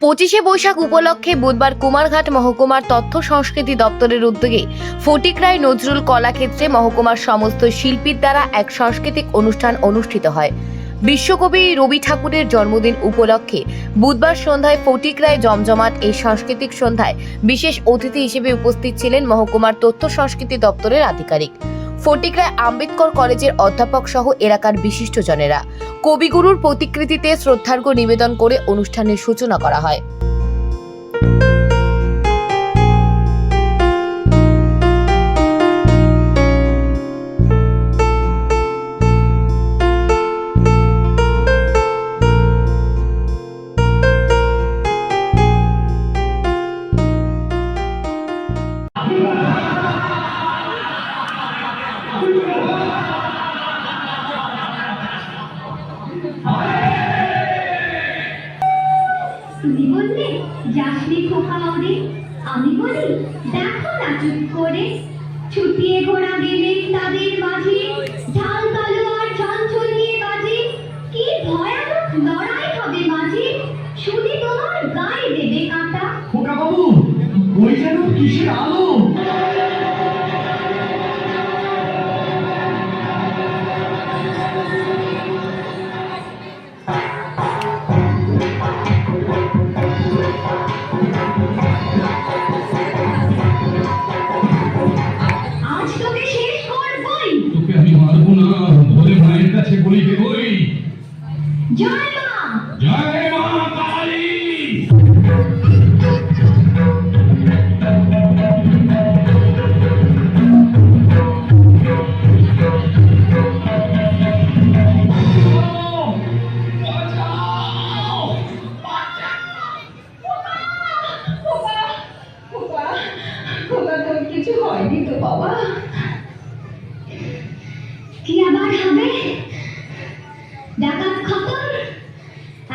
পঁচিশে বৈশাখ উপলক্ষে বুধবার কুমারঘাট মহকুমার তথ্য সংস্কৃতি দপ্তরের উদ্যোগে ফটিকরায় নজরুল কলাক্ষেত্রে মহকুমার সমস্ত শিল্পীর দ্বারা এক সাংস্কৃতিক অনুষ্ঠান অনুষ্ঠিত হয়। বিশ্বকবি রবি ঠাকুরের জন্মদিন উপলক্ষে বুধবার সন্ধ্যায় ফটিকরায় জমজমাট এই সাংস্কৃতিক সন্ধ্যায় বিশেষ অতিথি হিসেবে উপস্থিত ছিলেন মহকুমার তথ্য সংস্কৃতি দপ্তরের আধিকারিক। ফটিকরায় আম্বেদকর কলেজের অধ্যাপক সহ এলাকার বিশিষ্টজনেরা। কবিগুরুর প্রতিকৃতিতে শ্রদ্ধার্ঘ্য নিবেদন করে অনুষ্ঠানের সূচনা করা হয়। তুমি বললে যাসনি খোকা ওরে আমি বলি, দেখো না চুপ করে। ছুটিয়ে ঘোড়া গেলেন তাদের মাঝে, ঢাল তলোয়ার চঞ্চলিয়ে বাজে। কি ভয়ানক লড়াই হবে মাঝে শুধু তোমার গায়ে দেবে কাঁটা। খোকা বাবু ওই যেন কিসের আলো? জয় মা জয় মা কালী কিছু হয়নি তো বাবা কি আবার হবে ডাকাত খতর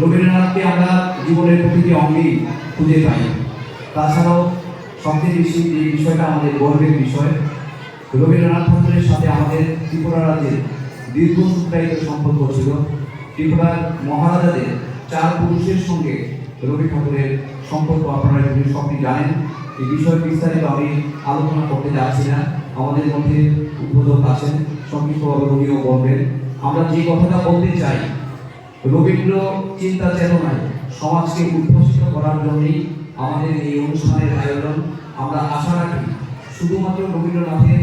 রবীন্দ্রনাথকে আমরা জীবনের প্রতিটি অঙ্গেই খুঁজে পাই। তাছাড়াও সবচেয়ে বেশি এই বিষয়টা আমাদের গর্বের বিষয়, রবীন্দ্রনাথ ঠাকুরের সাথে আমাদের ত্রিপুরা রাজ্যের দীর্ঘ সূত্রায়িত সম্পর্ক ছিল। ত্রিপুরার মহারাজাদের চার পুরুষের সঙ্গে রবি ঠাকুরের সম্পর্ক আপনারা যদি সবই জানেন, এই বিষয়ে বিস্তারিত আমি আলোচনা করতে যাচ্ছি না। আমাদের মধ্যে উদ্বোধক আছেন সংক্ষিপ্তভাবে উনিও বলবেন। আমরা যে কথাটা বলতে চাই রবীন্দ্র চিন্তা চেতনায় সমাজকে উদ্ভাসিত করার জন্যই আমাদের এই অনুষ্ঠানের আয়োজন। আমরা আশা রাখি শুধুমাত্র রবীন্দ্রনাথের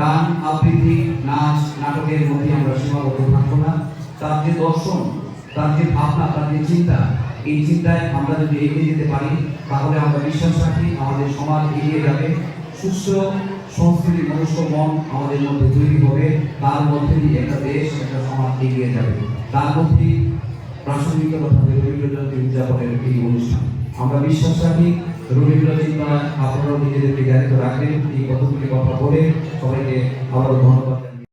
গান, আবৃত্তি, নাচ, নাটকের মধ্যে আমরা সীমাবদ্ধ থাকব না। তার যে দর্শন, তার যে ভাবনা, তার যে চিন্তা, এই চিন্তায় আমরা যদি এগিয়ে যেতে পারি, তাহলে আমরা বিশ্বাস রাখি আমাদের সমাজ এগিয়ে যাবে। সুস্থ সংস্কৃতি মনুষ্য মন আমাদের মধ্যে তৈরি হবে। তার মধ্যে দিয়ে একটা দেশ, একটা সমাজ এগিয়ে যাবে। তার মধ্যেই প্রাসঙ্গিকতা রবীন্দ্রজয়ন্তী রবীন্দ্র জয়ন্তী উদযাপনের এই অনুষ্ঠান। আমরা বিশ্বাস রাখি রবীন্দ্র চিন্তা আপনারাও নিজেদেরকে জ্ঞানিত রাখবেন। এই কতগুলি কথা বলে সবাইকে আবারও ধন্যবাদ।